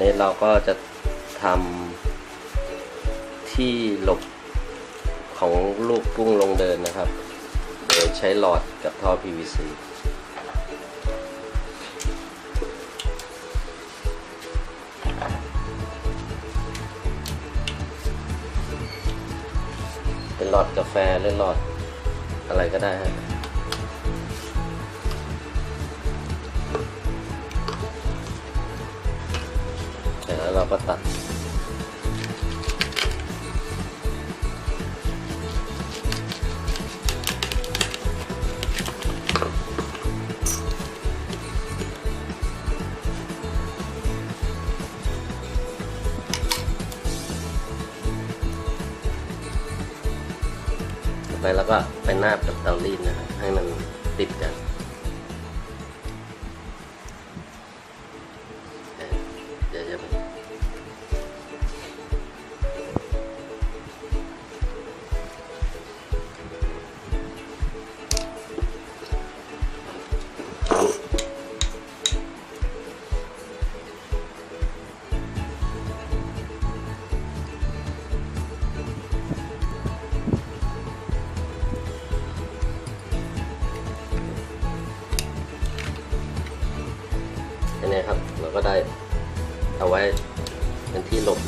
ันนี้เราก็จะทำที่หลบของลูกกุ้งลงเดินนะครับ โดยใช้หลอดกับท่อ PVC เป็นหลอดกาแฟหรือหลอดอะไรก็ได้ฮะ ก็ตัด ไปแล้วก็ไปนาบกับเตารีดนะครับให้มันติดกัน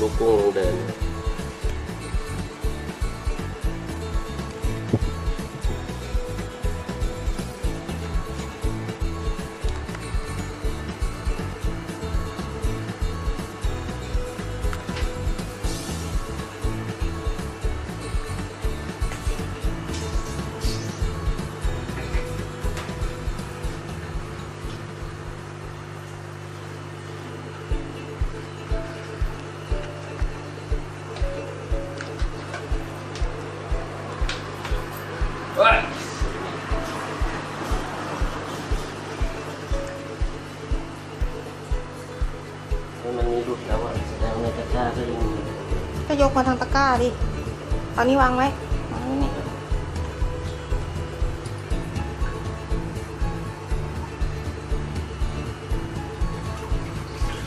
ลบลูกกุ้งลงเดินมัน ยกมาทางตะกร้าดิตอนนี้วางไว้วางไว้นี่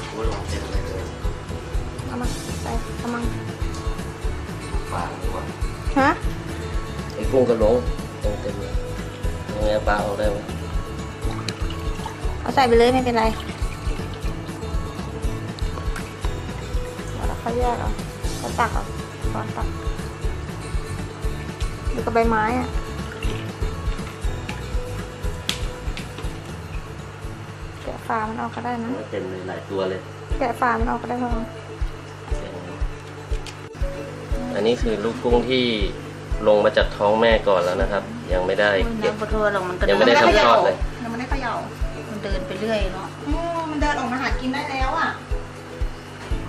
โอ้ยลองเจ็บอะไรเลยเอามาใส่กำมังปากดีกว่าฮะไอ้กุ้งก็ลงลงเต็มเลยยังไงปลาเอาได้ไหมเอาใส่ไปเลยไม่เป็นไร กับใบไม้อะแกะฝามันออกก็ได้นะเต็มเลยหลายตัวเลย แกะฝามันออกก็ได้พออันนี้คือลูกกุ้งที่ลงมาจากท้องแม่ก่อนแล้วนะครับ ยังไม่ได้เก็บน้ำขอโทษหรอกมันก็ยังไม่ได้ทำคลอดเลย ยังไม่ได้เขย่า มันเดินไปเรื่อยเนาะอืมมันเดินออกมาหากินได้แล้วอะ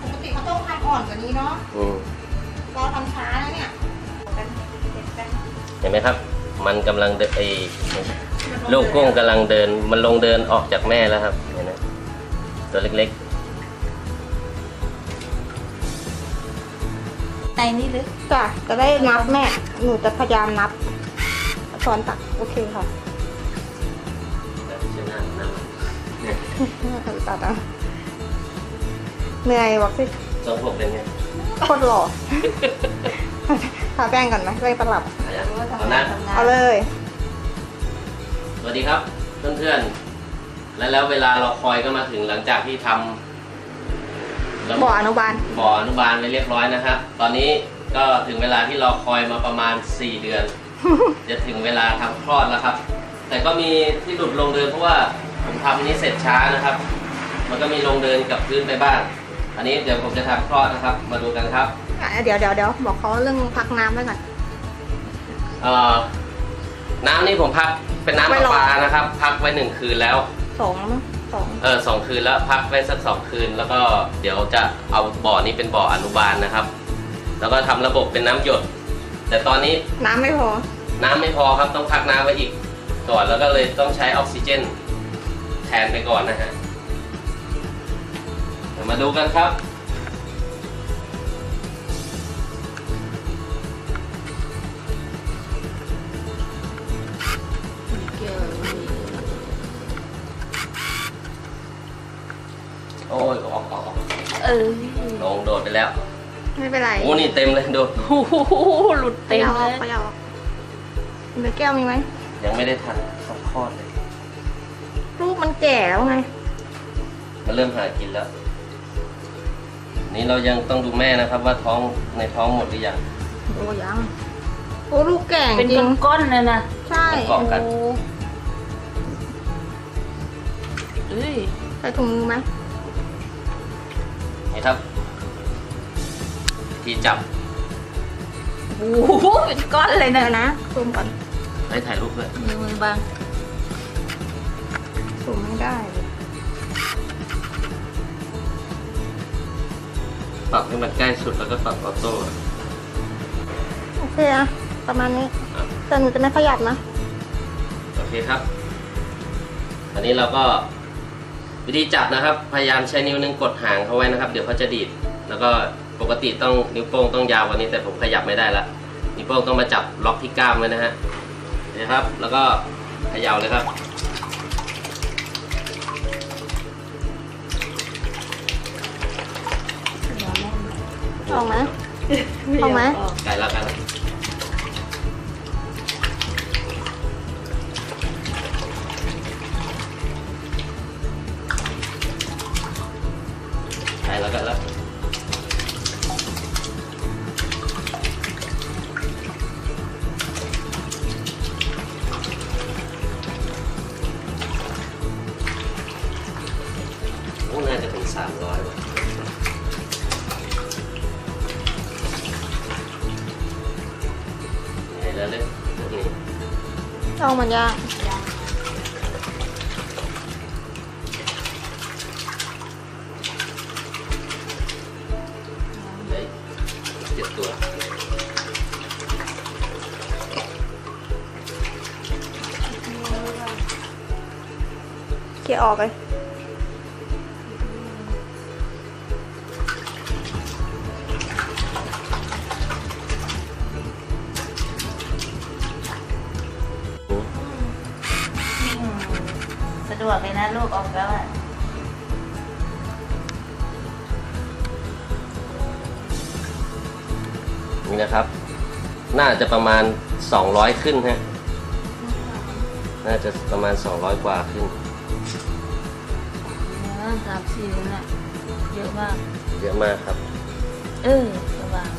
ปกติเขาต้องทำอ่อนกว่านี้เนาะ อืมเราทำช้าแล้วเนี่ยเห็นไหมครับ มันกำลังเดินไอ้ลูกกุ้งกำลังเดิน มันลงเดินออกจากแม่แล้วครับเห็นไหมตัวเล็กในนี่หรือจ้ะจะได้นับแม่ หนูจะพยายามนับสอนตักโอเคค่ะๆแบบเชื่อหน้าหน้ามันตัดอะเหนื่อยบอกสิทรงผมเป็นไงโคตรหล่อ ทาแป้งก่อนไหมแป้งตลับเอายังเอานะเอาเลย สวัสดีครับเพื่อนๆ และแล้วเวลาเราคอยก็มาถึงหลังจากที่ทำระบบบ่ออนุบาล บ่ออนุบาลไปเรียบร้อยนะครับ ตอนนี้ก็ถึงเวลาที่เราคอยมาประมาณ 4 เดือน จะถึงเวลาทำคลอดแล้วครับ แต่ก็มีที่หลุดลงเดินเพราะว่าผมทำนี้เสร็จช้านะครับ มันก็มีลงเดินกับพื้นไปบ้าง อันนี้เดี๋ยวผมจะทำคลอดนะครับ มาดูกันครับ อะเดี๋ยวเดี๋ยวเดี๋ยวบอกเขาเรื่องพักน้ำไว้ก่อน เอ่อน้ำนี่ผมพักเป็นน้ำไม่ประรอ ปานะครับ พักไว้หนึ่งคืนแล้ว สองแล้วมั้งสองเออสองคืนแล้วพักไว้สักสองคืน แล้วก็เดี๋ยวจะเอาบ่อนี้เป็นบ่ออนุบาลนะครับ แล้วก็ทำระบบเป็นน้ำหยด แต่ตอนนี้น้ำไม่พอ น้ำไม่พอครับต้องพักน้ำไว้อีกก่อนแล้วก็เลยต้องใช้ออกซิเจน แทนไปก่อนนะฮะเดี๋ยวมาดูกันครับ อ้ยออกออกออกเออลงโดดไปแล้ว ไม่เป็นไรโอ้นี่เต็มเลยดูโอ้โหหลุดไปเต็มเอาอเลอกยไปเอาออกเนื้อแก้วมีไหมยังไม่ได้ทันสองคลอดเลย ลูกมันแก่แล้วไง มันเริ่มหากินแล้ว นี่เรายังต้องดูแม่นะครับ ว่าท้องในท้องหมดหรือยัง โอ้ยังโอ้ลูกแก่เป็นจริงก้อนๆเลยนะใช่เกาะกัน โอ้เอ้ยใส่ถุงมือไหม นี่ครับที่จับโอ้โหเป็นก้อนเลยนะเดี๋ยวนะซูมก่อนให้ถ่ายรูปด้วยมือมือบางซูมไม่ได้เลยปรับให้มันใกล้สุดแล้วก็ปรับออโต้โอเคอะประมาณนี้อะแต่หนูจะไม่ขยับนะ โอเคครับ อันนี้เราก็ วิธีจับนะครับ พยายามใช้นิ้วนึงกดหางเขาไว้นะครับ เดี๋ยวเขาจะดีด แล้วก็ปกติต้องนิ้วโป้งต้องยาวกว่านี้แต่ผมขยับไม่ได้ละนิ้วโป้งต้องมาจับล็อกที่กล้ามไว้นะฮะนี่ครับ แล้วก็เขย่าเลยครับ ออกไหมเอาไหมไกลแล้วกันแล้วไกลแล้ว กันแล้วโอ้น่าจะถึงสา เจ็ดตัวเขี่ยออกเลย นี่นะครับ น่าจะประมาณ 200 ขึ้นฮะ น่าจะประมาณ 200 กว่าขึ้นเนื้อสามสี่นั่นน่ะเยอะมาก เยอะมากครับ เออสว่าง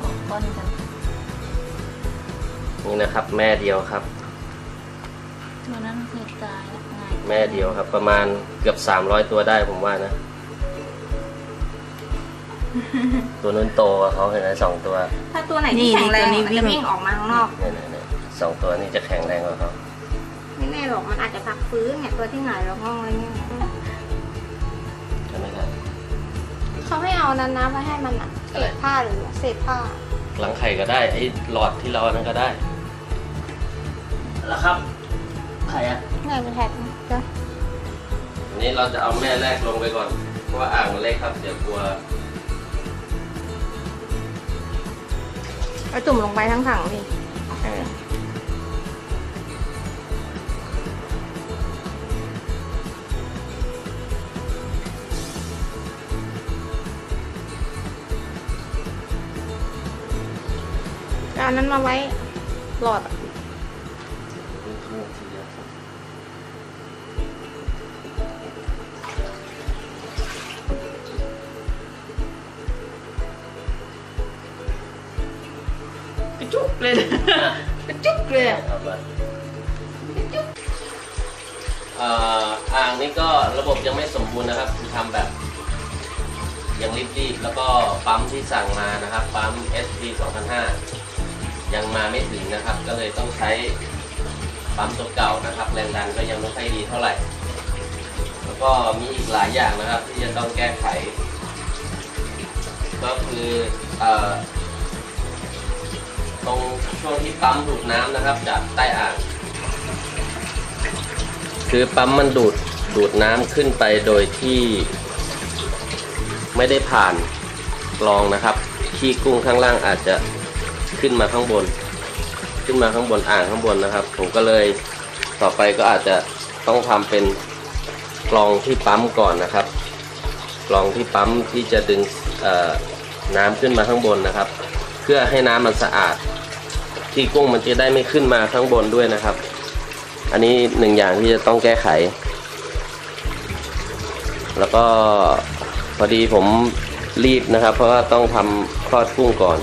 สองก้อนกันนี่นะครับ แม่เดียวครับตัวนั้นเคยตายแล้วง่ายแม่เดียวครับ ประมาณเกือบ 300 ตัวได้ผมว่านะ ตัวนู้นโตกว่าเขาเห็นไหมสองตัวถ้าตัวไหนที่แข็งแรงมันจะวิ่งออกมาข้างนอกเนี่ยเนี่ยเนี่ยสองตัวนี้จะแข็งแรงกว่าเขาไม่แน่หรอกมันอาจจะพักฟื้นเนี่ยตัวที่หงายแล้วห้องอะไรเงี้ยใช่ไหมครับเขาให้เอานั้นนะมาให้มันอะเศอะไรษผ้าหรือเศษผ้า หลังไข่ก็ได้ไอ้หลอดที่เราอันนั้นก็ได้แล้วครับไข่อะแม่เป็นแท็กนะเดี๋ยวอันนี้เราจะเอาแม่แรกลงไปก่อน เพราะว่าอ่างมันเล็กครับ เดี๋ยวกลัว เอาจุ่มลงไปทั้งถังดิเออเอาอันนั้นมาไว้หลอดอะ จุกเลยนะกระจุกเลยอะเอาไปเอ่ออ่างนี้ก็ระบบยังไม่สมบูรณ์นะครับคือทำแบบยังรีบๆแล้วก็ปั๊มที่สั่งมานะครับ ปั๊ม SP 2005 ยังมาไม่ถึงนะครับ ก็เลยต้องใช้ปั๊มตัวเก่านะครับ แรงดันก็ยังไม่ค่อยดีเท่าไหร่ แล้วก็มีอีกหลายอย่างนะครับ ที่จะต้องแก้ไข ก็คือเอ่อ ตรงช่วงที่ปั๊มดูดน้ำนะครับ จากใต้อ่าง คือปั๊มมันดูดดูดน้ำขึ้นไปโดยที่ไม่ได้ผ่านกรองนะครับ ขี้กุ้งข้างล่างอาจจะขึ้นมาข้างบน ขึ้นมาข้างบนอ่างข้างบนนะครับ ผมก็เลยต่อไปก็อาจจะต้องทำเป็นกรองที่ปั๊มก่อนนะครับกรองที่ปั๊มที่จะดึงน้ำขึ้นมาข้างบนนะครับ เพื่อให้น้ำมันสะอาด ที่กุ้งมันจะได้ไม่ขึ้นมาข้างบนด้วยนะครับ อันนี้หนึ่งอย่างที่จะต้องแก้ไข แล้วก็พอดีผมรีบนะครับ เพราะว่าต้องทำคลอดกุ้งก่อน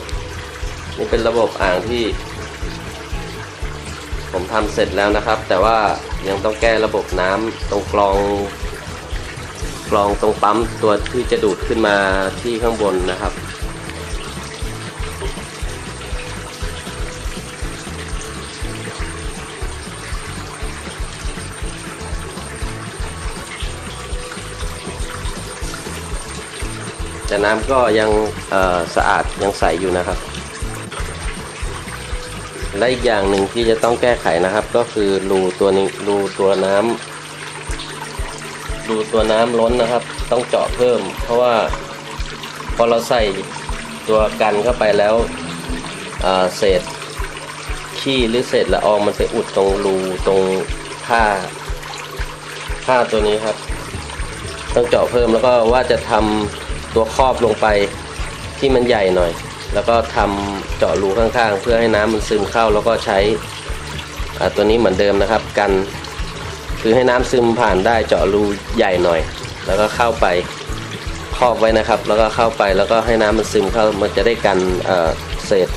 นี่เป็นระบบอ่างที่ ผมทำเสร็จแล้วนะครับ แต่ว่ายังต้องแก้ระบบน้ำตรงกรองกรองตรงปั๊มตัวที่จะดูดขึ้นมาที่ข้างบนนะครับ แต่น้ำก็ยังสะอาดยังใสอยู่นะครับ และอีกอย่างหนึ่งที่จะต้องแก้ไขนะครับ ก็คือรูตัวนี้รูตัวน้ำรูตัวน้ำล้นนะครับ ต้องเจาะเพิ่ม เพราะว่าพอเราใส่ตัวกันเข้าไปแล้วเศษขี้หรือเศษละอองมันไปอุดตรงรูตรงผ้าผ้าตัวนี้ครับ ต้องเจาะเพิ่มแล้วก็ว่าจะทำ ตัวครอบลงไปที่มันใหญ่หน่อย แล้วก็ทำเจาะรูข้างๆ เพื่อให้น้ำมันซึมเข้าแล้วก็ใช้ตัวนี้เหมือนเดิมนะครับ กันคือให้น้ำซึมผ่านได้เจาะรูใหญ่หน่อย แล้วก็เข้าไปครอบไว้นะครับ แล้วก็เข้าไปแล้วก็ให้น้ำมันซึมเข้ามันจะได้กันเศษ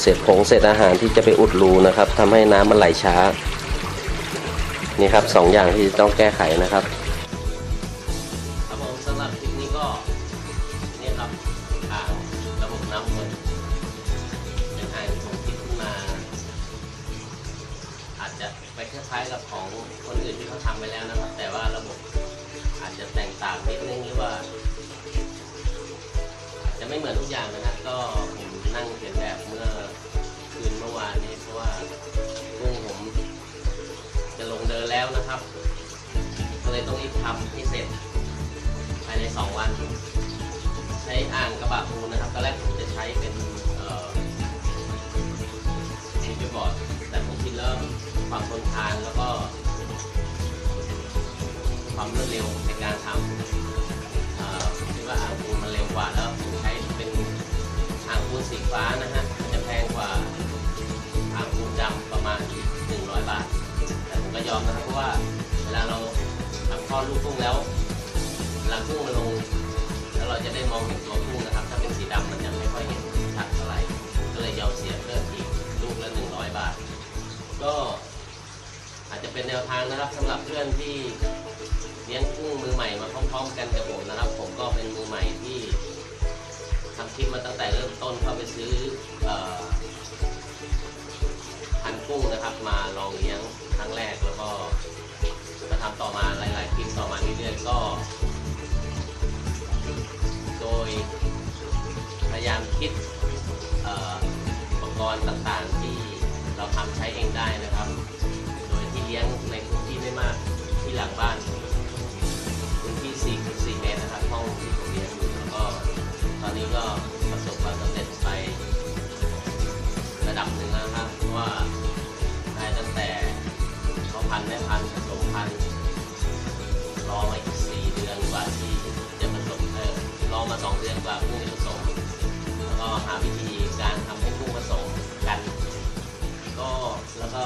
เศษผงเศษอาหารที่จะไปอุดรูนะครับทำให้น้ำมันไหลช้านี่ครับสองอย่างที่ต้องแก้ไขนะครับ นะครับ ก็เลยต้องรีบทำให้เสร็จภายใน 2 วัน ใช้อ่างกระบะปูนนะครับตอนแรกผมจะใช้เป็นเอ่อซีบอร์ดแต่ผมคิดเริ่มความทนทานแล้วก็ความรวดเร็วในการทำคิดว่าอ่างปูนมันเร็วกว่าแล้วผมใช้เป็นอ่างปูนสีฟ้านะฮะจะแพงกว่า อดลูกกุ้งแล้วเวลากุ้งมันลง แล้วเราจะได้มองเห็นตัวกุ้งนะครับ ถ้าเป็นสีดำมันจะไม่ค่อยเห็นชัดเท่าไหร่ก็เลยยอมเสียเพิ่มอีกลูกละ100บาท ก็อาจจะเป็นแนวทางนะครับสำหรับเพื่อนที่เลี้ยงกุ้งมือใหม่มาพร้อมๆ กันกับผมนะครับ ผมก็เป็นมือใหม่ที่ทำคลิปมาตั้งแต่เริ่มต้นเข้าไปซื้อพันกุ้งนะครับ มาลองเลี้ยงครั้งแรกแล้วก็ มาทำต่อมาหลาย ๆ คลิปต่อมาเรื่อยๆก็ โดยพยายามคิดอุปกรณ์ต่าง ๆ ที่เราทำใช้เองได้นะครับ โดยที่เลี้ยงในพื้นที่ไม่มากที่หลังบ้านพื้นที่ 4 4 เมตรนะครับห้องที่ผมเลี้ยงอยู่แล้วก็ตอนนี้ก็ประสบความสำเร็จไประดับหนึ่งแล้วนะครับเพราะว่าได้ตั้งแต่เขาพันแม่พัน รอมาสองว่ากุ้งผสมแล้วก็หาวิธีการทำให้กุ้ผสมกัน ก็แล้วก็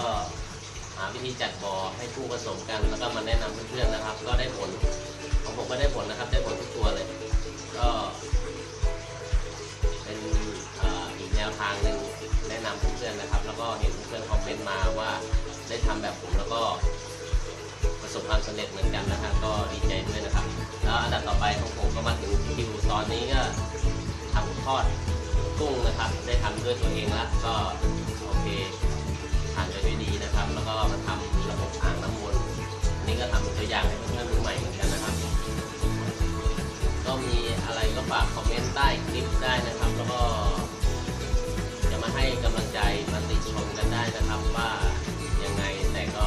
หาวิธีจัดบ่อให้กุ้ผสมกัน แล้วก็มาแนะนำเพื่อนๆนะครับ ก็ได้ผลของผมก็ได้ผลนะครับ ได้ผลทุกตัวเลย ก็ เป็นอีกแนวทางหนึ่งแนะนำเพื่อนๆนะครับ แล้วก็เห็นเพื่อนๆคอมเมนต์มาว่าได้ทำแบบผมแล้วก็ประสบความสำเร็จเหมือนกันนะครับ ก็ดีใจด้วยนะครับ แล้วอันดับต่อไปของผมก็มาถึงคิวตอนนี้ก็ทำทอดกุ้งนะครับ ได้ทำด้วยตัวเองแล้วก็โอเคผ่านไปด้วยดีนะครับ แล้วก็มาทำระบบอ่างน้ำวนอันนี้ก็ทำเป็นตัวอย่างให้เพื่อนๆมือใหม่เหมือนกันนะครับ ก็มีอะไรก็ฝากคอมเมนต์ใต้คลิปได้นะครับ แล้วก็จะมาให้กำลังใจมาติชมกันได้นะครับว่ายังไงแต่ก็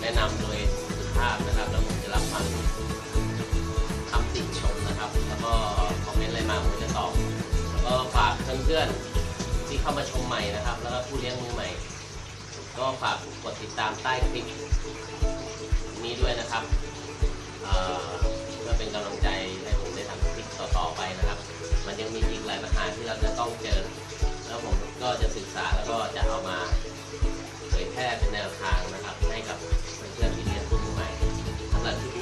แนะนำโดยสุภาพนะ พื่อนๆที่เข้ามาชมใหม่นะครับ แล้วก็ผู้เลี้ยงมือใหม่ ก็ฝากกดติดตามใต้คลิปนี้ด้วยนะครับเพื่อเป็นกำลังใจให้ผมได้ทำคลิปต่อๆไปนะครับ มันยังมีอีกหลายปัญหาที่เราจะต้องเจอ แล้วผมก็จะศึกษาแล้วก็จะเอามาเผยแพร่เป็นแนวทางนะครับ ให้กับเพื่อนๆที่เลี้ยงมือใหม่สำหรับที่